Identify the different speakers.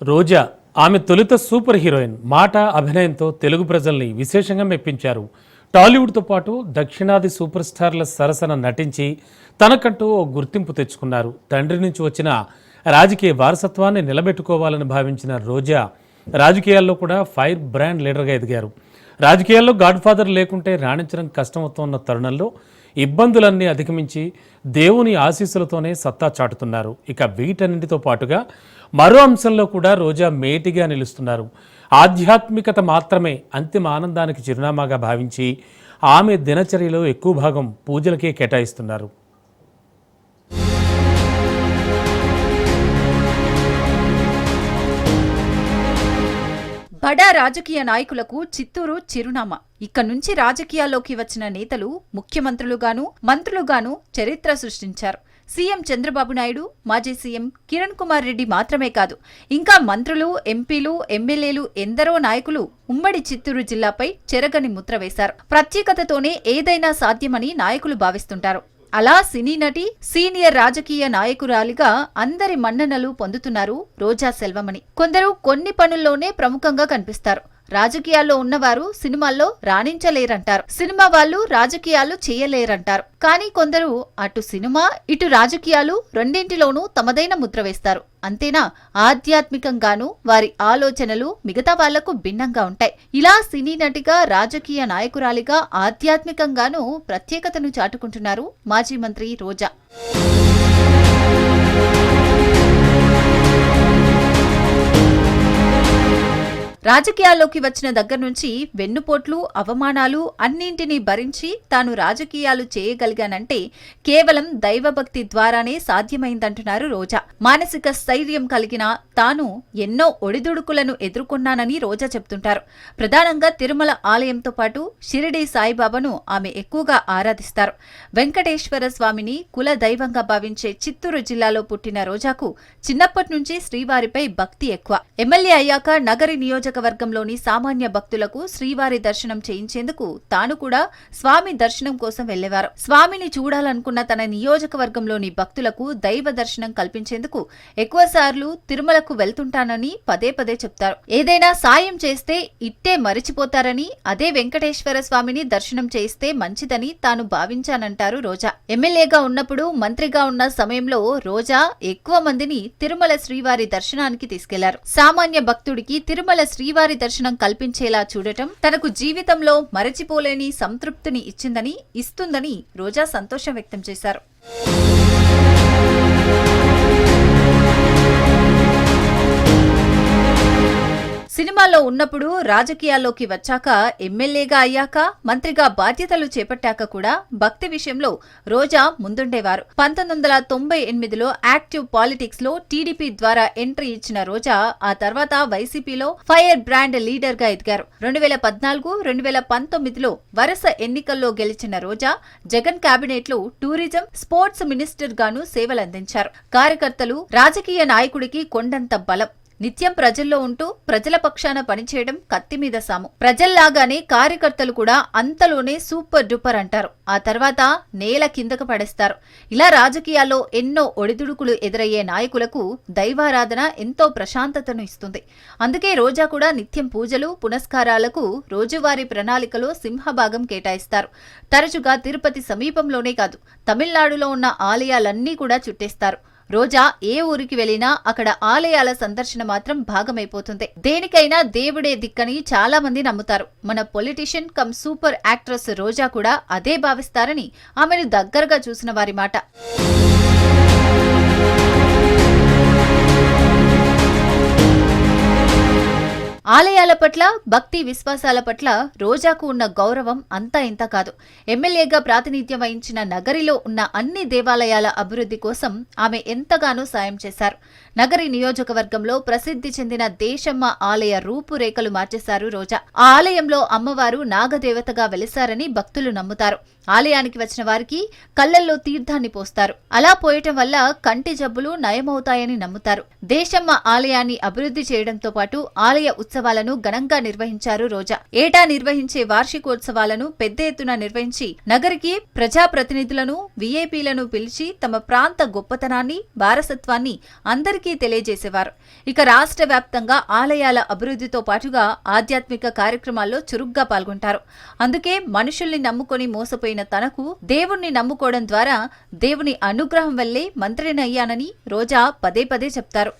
Speaker 1: రోజా ఆమె తొలుత super heroine మాట అభినయంతో తెలుగు ప్రజల్ని విశేషంగా మెప్పించారు. టాలీవుడ్తో పాటు దక్షిణాది సూపర్ స్టార్ల సరసన నటించి తనకంటూ ఓ గుర్తింపు తెచ్చుకున్నారు. తండ్రి నుంచి వచ్చిన రాజకీయ వారసత్వాన్ని నిలబెట్టుకోవాలని భావించిన రోజా రాజకీయాల్లో కూడా ఫైర్ బ్రాండ్ లీడర్గా ఎదిగారు. రాజకీయాల్లో గాడ్ ఫాదర్ లేకుంటే రాణించడం కష్టమవుతోన్న తరుణంలో ఇబ్బందులన్నీ అధిగమించి దేవుని ఆశీస్సులతోనే సత్తా చాటుతున్నారు. ఇక వీటన్నింటితో పాటుగా మరో అంశంలో కూడా రోజా మేటిగా నిలుస్తున్నారు. ఆధ్యాత్మికత మాత్రమే అంతిమ ఆనందానికి చిరునామాగా భావించి ఆమె దినచర్యలో ఎక్కువ భాగం పూజలకే కేటాయిస్తున్నారు.
Speaker 2: బడా రాజకీయ నాయకులకు చిత్తూరు చిరునామా. ఇక్కడి నుంచి రాజకీయాల్లోకి వచ్చిన నేతలు ముఖ్యమంత్రులుగాను మంత్రులుగాను చరిత్ర సృష్టించారు. సీఎం చంద్రబాబు నాయుడు మాజీ సీఎం కిరణ్ కుమార్ రెడ్డి మాత్రమే కాదు ఇంకా మంత్రులు ఎంపీలు ఎమ్మెల్యేలు ఎందరో నాయకులు ఉమ్మడి చిత్తూరు జిల్లాపై చెరగని ముద్ర వేశారు. ప్రత్యేకతతోనే ఏదైనా సాధ్యమని నాయకులు భావిస్తుంటారు. అలా సినీ నటి సీనియర్ రాజకీయ నాయకురాలిగా అందరి మన్ననలు పొందుతున్నారు రోజా సెల్వమణి. కొందరు కొన్ని పనుల్లోనే ప్రముఖంగా కనిపిస్తారు. రాజకీయాల్లో ఉన్నవారు సినిమాల్లో రాణించలేరంటారు. సినిమా వాళ్ళు రాజకీయాలు చేయలేరంటారు. కానీ కొందరు అటు సినిమా ఇటు రాజకీయాలు రెండింటిలోనూ తమదైన ముద్ర వేస్తారు. అంతేనా? ఆధ్యాత్మికంగానూ వారి ఆలోచనలు మిగతా వాళ్ళకు భిన్నంగా ఉంటాయి. ఇలా సినీ నటిగా రాజకీయ నాయకురాలిగా ఆధ్యాత్మికంగానూ ప్రత్యేకతను చాటుకుంటున్నారు మాజీ మంత్రి రోజా. రాజకీయాల్లోకి వచ్చిన దగ్గర నుంచి వెన్నుపోట్లు అవమానాలు అన్నింటినీ భరించి తాను రాజకీయాలు చేయగలిగానంటే కేవలం దైవభక్తి ద్వారానే సాధ్యమైందంటున్నారు రోజా. మానసిక స్థైర్యం కలిగిన తాను ఎన్నో ఒడిదుడుకులను ఎదుర్కొన్నానని రోజా చెప్తుంటారు ప్రధానంగా తిరుమల ఆలయంతో పాటు షిరిడి సాయిబాబాను ఆమె ఎక్కువగా ఆరాధిస్తారు. వెంకటేశ్వర స్వామిని కుల దైవంగా భావించే చిత్తూరు జిల్లాలో పుట్టిన రోజాకు చిన్నప్పటి నుంచి శ్రీవారిపై భక్తి ఎక్కువ. ఎమ్మెల్యే అయ్యాక నగరి నియోజక నియోజకవర్గంలోని సామాన్య భక్తులకు శ్రీవారి దర్శనం చేయించేందుకు తాను కూడా స్వామి దర్శనం కోసం వెళ్ళేవారు స్వామిని చూడాలనుకున్న తన నియోజకవర్గంలోని భక్తులకు దైవ దర్శనం కల్పించేందుకు ఎక్కువసార్లు తిరుమలకు వెళ్తుంటానని పదే పదే చెప్తారు. ఏదైనా సాయం చేస్తే ఇట్టే మరిచిపోతారని అదే వెంకటేశ్వర స్వామిని దర్శనం చేస్తే మంచిదని తాను భావించానంటారు రోజా. ఎమ్మెల్యేగా ఉన్నప్పుడు మంత్రిగా ఉన్న సమయంలో రోజా ఎక్కువ మందిని తిరుమల శ్రీవారి దర్శనానికి తీసుకెళ్ళారు. సామాన్య భక్తుడికి తిరుమల శ్రీ శ్రీవారి దర్శనం కల్పించేలా చూడటం తనకు జీవితంలో మరచిపోలేని సంతృప్తిని ఇచ్చిందని ఇస్తుందని రోజా సంతోషం వ్యక్తం చేశారు. సినిమాలో ఉన్నప్పుడు రాజకీయాల్లోకి వచ్చాక ఎమ్మెల్యేగా అయ్యాక మంత్రిగా బాధ్యతలు చేపట్టాక కూడా భక్తి విషయంలో రోజా ముందుండేవారు. పంతొమ్మిది వందల తొంభై ఎనిమిదిలో యాక్టివ్ పాలిటిక్స్లో టీడీపీ ద్వారా ఎంట్రీ ఇచ్చిన రోజా ఆ తర్వాత వైసీపీలో ఫైర్ బ్రాండ్ లీడర్గా ఎదిగారు. రెండు వేల పద్నాలుగు రెండు వేల పంతొమ్మిదిలో వరుస ఎన్నికల్లో గెలిచిన రోజా జగన్ కేబినెట్లో టూరిజం స్పోర్ట్స్ మినిస్టర్ గాను సేవలందించారు. కార్యకర్తలు రాజకీయ నాయకుడికి కొండంత బలం. నిత్యం ప్రజల్లో ఉంటూ ప్రజల పక్షాన పనిచేయడం కత్తి మీద సాము. ప్రజల్లాగానే కార్యకర్తలు కూడా అంతలోనే సూపర్ డూపర్ అంటారు. ఆ తర్వాత నేల కిందకు పడేస్తారు. ఇలా రాజకీయాల్లో ఎన్నో ఒడిదుడుకులు ఎదురయ్యే నాయకులకు దైవారాధన ఎంతో ప్రశాంతతను ఇస్తుంది. అందుకే రోజా కూడా నిత్యం పూజలు పునస్కారాలకు రోజువారీ ప్రణాళికలో సింహభాగం కేటాయిస్తారు. తరచుగా తిరుపతి సమీపంలోనే కాదు తమిళనాడులో ఉన్న ఆలయాలన్నీ కూడా చుట్టేస్తారు. రోజా ఏ ఊరికి వెళ్ళినా అక్కడ ఆలయాల సందర్శన మాత్రం భాగమైపోతుంది. దేనికైనా దేవుడే దిక్కని చాలా మంది నమ్ముతారు. మన politician cum super actress Roja కూడా అదే భావిస్తారని ఆమెను దగ్గరగా చూసిన వారి మాట. ఆలయాల పట్ల భక్తి విశ్వాసాల పట్ల రోజాకు ఉన్న గౌరవం అంతా ఇంత కాదు. ఎమ్మెల్యేగా ప్రాతినిధ్యం వహించిన నగరిలో ఉన్న అన్ని దేవాలయాల అభివృద్ధి కోసం ఆమె ఎంతగానో సాయం చేశారు. నగరి నియోజకవర్గంలో ప్రసిద్ధి చెందిన దేశమ్మ ఆలయ రూపురేఖలు మార్చేశారు రోజా. ఆ ఆలయంలో అమ్మవారు నాగదేవతగా వెలిశారని భక్తులు నమ్ముతారు. ఆలయానికి వచ్చిన వారికి కళ్ళల్లో తీర్థాన్ని పోస్తారు. అలా పోయటం వల్ల కంటి జబ్బులు నయమవుతాయని నమ్ముతారు. దేశమ్మ ఆలయాన్ని అభివృద్ధి చేయడంతో పాటు ఆలయ ఉత్సవాలను ఘనంగా నిర్వహించారు రోజా. ఏటా నిర్వహించే వార్షికోత్సవాలను పెద్ద ఎత్తున నిర్వహించి నగరికి ప్రజాప్రతినిధులను విఐపీలను పిలిచి తమ ప్రాంత గొప్పతనాన్ని వారసత్వాన్ని అందరికీ తెలియజేసేవారు. ఇక రాష్ట్ర వ్యాప్తంగా ఆలయాల అభివృద్ధితో పాటుగా ఆధ్యాత్మిక కార్యక్రమాల్లో చురుగ్గా పాల్గొంటారు. అందుకే మనుషుల్ని నమ్ముకొని మోసపోయిన తనకు దేవుణ్ణి నమ్ముకోవడం ద్వారా దేవుని అనుగ్రహం వల్లే మంత్రినయ్యానని రోజా పదే పదే చెప్తారు.